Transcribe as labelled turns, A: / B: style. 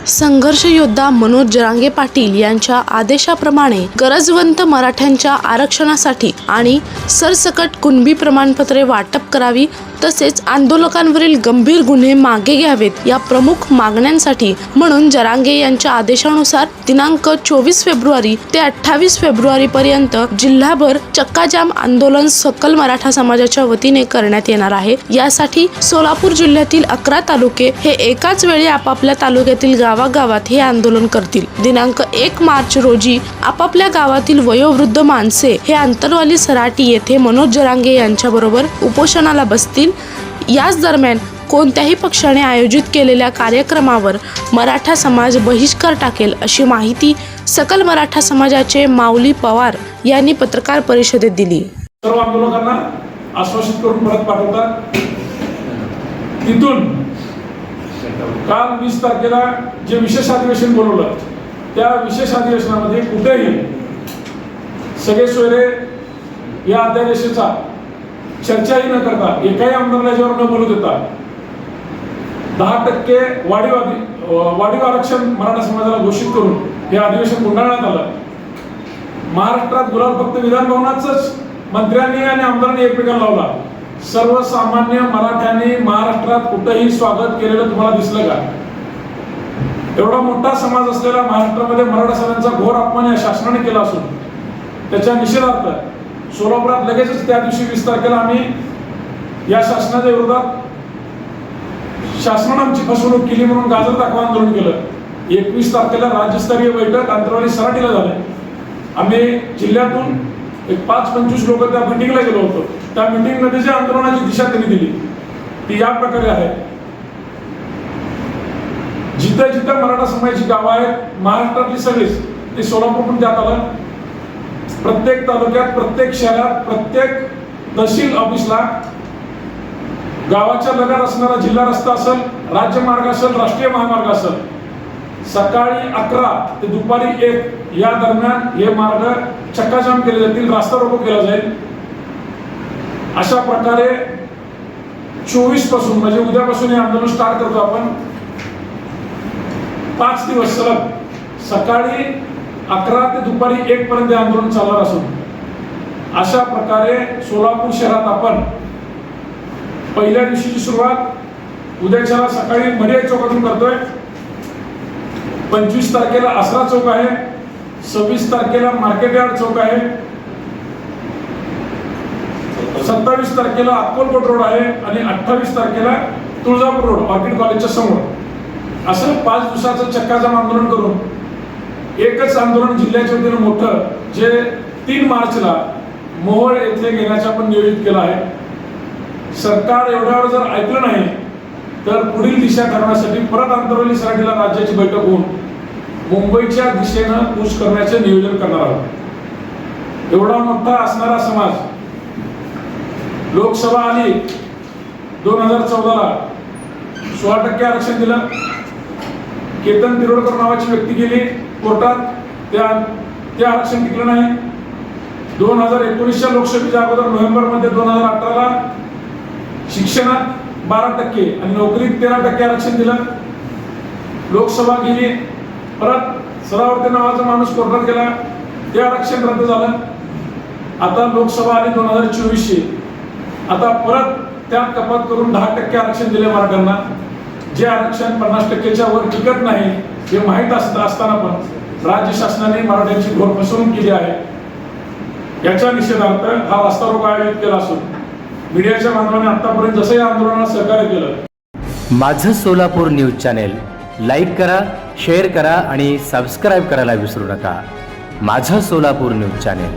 A: संघर्ष योद्धा मनोज जरांगे पाटील यांच्या आदेशाप्रमाणे गरजवंत मराठ्यांच्या आरक्षणासाठी आणि सरसकट कुणबी प्रमाणपत्रे वाटप करावी तसेच आंदोलकांवरील गंभीर गुन्हे मागे घ्यावेत या प्रमुख मागण्यांसाठी म्हणून जरांगे यांच्या आदेशानुसार दिनांक चोवीस फेब्रुवारी ते अठ्ठावीस फेब्रुवारी पर्यंत जिल्हाभर चक्काजाम आंदोलन सकल मराठा समाजाच्या वतीने करण्यात येणार आहे. यासाठी सोलापूर जिल्ह्यातील अकरा तालुके हे एकाच वेळी आपापल्या तालुक्यातील गावागावात हे आंदोलन करतील. दिनांक एक मार्च रोजी आपापल्या गावातील वयोवृद्ध माणसे हे आंतरवाली सराटी येथे मनोज जरांगे यांच्या बरोबर उपोषणाला बसतील. याच दरम्यान कोणत्याही पक्षाने आयोजित केलेल्या कार्यक्रमावर मराठा समाज बहिष्कार टाकेल अशी माहिती सकल मराठा समाजाचे माऊली पवार यांनी पत्रकार परिषदेत दिली.
B: सर्व आंदोलकांना आश्वासित करून परत पाठवतात. तिथून काल वीस तारखेला जे विशेष अधिवेशन बोलवलं त्या विशेष अधिवेशनामध्ये कुठेही सगळे सोयरे या अध्यादेशाचा चर्चाही न करता एकाही आमदार याच्यावर न बोलू देता दहा टक्के वाढीव वाढीव आरक्षण मराठा समाजाला घोषित करून हे अधिवेशन गुंडाळण्यात आलं. महाराष्ट्रात गुलाल फक्त विधानभवनाच मंत्र्यांनी आणि आमदारांनी एकमेकांना लावला. सर्वसामान्य मराठ्यांनी महाराष्ट्रात कुठंही स्वागत केलेलं तुम्हाला दिसलं का? एवढा मोठा समाज असलेला महाराष्ट्रामध्ये मराठा समाजाचा घोर अपमान या शासनाने केला असून त्याच्या निषेधार्थ सोलापुरात लगेचच त्या दिवशी वीस तारखेला आम्ही या शासनाच्या विरोधात शासनानं आमची फसवणूक केली म्हणून गाजर दाखवा आंदोलन केलं. एकवीस तारखेला राज्यस्तरीय बैठक अंतरवाली सराटीला झाली आम्ही जिल्ह्यातून एक पाच पंचवीस लोक त्या मिटिंगला गेलो होतो. त्या मिटिंगमध्ये जे आंदोलनाची दिशा त्यांनी दिली ती या प्रकारे आहे. जिथं जिथं मराठा समाजाची गावं आहेत महाराष्ट्रातली सगळीच ते सोलापूरकडून त्यात आलं. प्रत्येक तालुक्यात प्रत्येक शहरात प्रत्येक तहसील ऑफिसला गावाच्या लगार असणारा जिल्हा रस्ता असेल राज्यमार्ग असेल राष्ट्रीय महामार्ग असेल सकाळी अकरा ते दुपारी एक या दरम्यान हे मार्ग चक्काजाम केले जातील रास्ता रोको केला जाईल. अशा प्रकारे चोवीसपासून म्हणजे उद्यापासून हे आंदोलन स्टार्ट करतो आपण. पाच दिवस सलग सकाळी अकरा ते दुपारी एक पर्यंत आंदोलन चालणार असून अशा प्रकारे सोलापूर शहरात आपण पहिल्या दिवशीची सुरुवात उद्याच्या सकाळी मर्याद चौकातून करतोय. पंचवीस तारखेला आसरा चौक आहे सव्वीस तारखेला मार्केट यार्ड चौक आहे सत्तावीस तारखेला अक्कलकोट रोड आहे आणि अठ्ठावीस तारखेला तुळजापूर रोड ऑर्किड कॉलेजच्या समोर. असं पाच दिवसाचं चक्काजाम आंदोलन करून एकच आंदोलन जिल्ह्याच्या वतीनं मोठं जे तीन मार्चला मोहोळ येथे घेण्याचं आपण नियोजित केलं आहे. सरकार एवढ्यावर जर ऐकलं नाही तर पुढील दिशा करण्यासाठी परत आंतरवली सराठीला राज्याची बैठक होऊन मुंबईच्या दिशेनं कूच करण्याचे नियोजन करणार आहोत. एवढा मोठा असणारा समाज लोकसभा आली दोन हजार चौदाला सोळा टक्के आरक्षण दिलं. केतन तिरोडकर नावाची व्यक्ती गेली कोर्टात. त्या ते आरक्षण टिकलं नाही. दोन हजार एकोणीसच्या लोकसभेच्या अगोदर नोव्हेंबरमध्ये दोन हजार अठराला शिक्षणात बारा टक्के आणि नोकरीत तेरा टक्के आरक्षण दिलं. लोकसभा गेली परत सदावर्ती नावाचा माणूस कोर्टात गेला ते आरक्षण रद्द झालं. आता लोकसभा आली दोन हजार चोवीसशे आता परत त्यात कपात करून दहा टक्के आरक्षण दिले मराठ्यांना. जे आरक्षण पन्नास टक्केच्या वर टिकत नाही हे माहीत असत असताना पण राज्य शासनाने मराठ्यांची घोर फसवणूक केली आहे. याच्या निषेधार्थ हा रस्ता रोग आयोजित केला असून मीडियाच्या माध्यमाने आतापर्यंत जसं या आंदोलनाला सहकार्य केलं.
C: माझं सोलापूर न्यूज चॅनेल लाईक करा शेअर करा आणि सबस्क्राईब करायला विसरू नका. माझं सोलापूर न्यूज चॅनेल.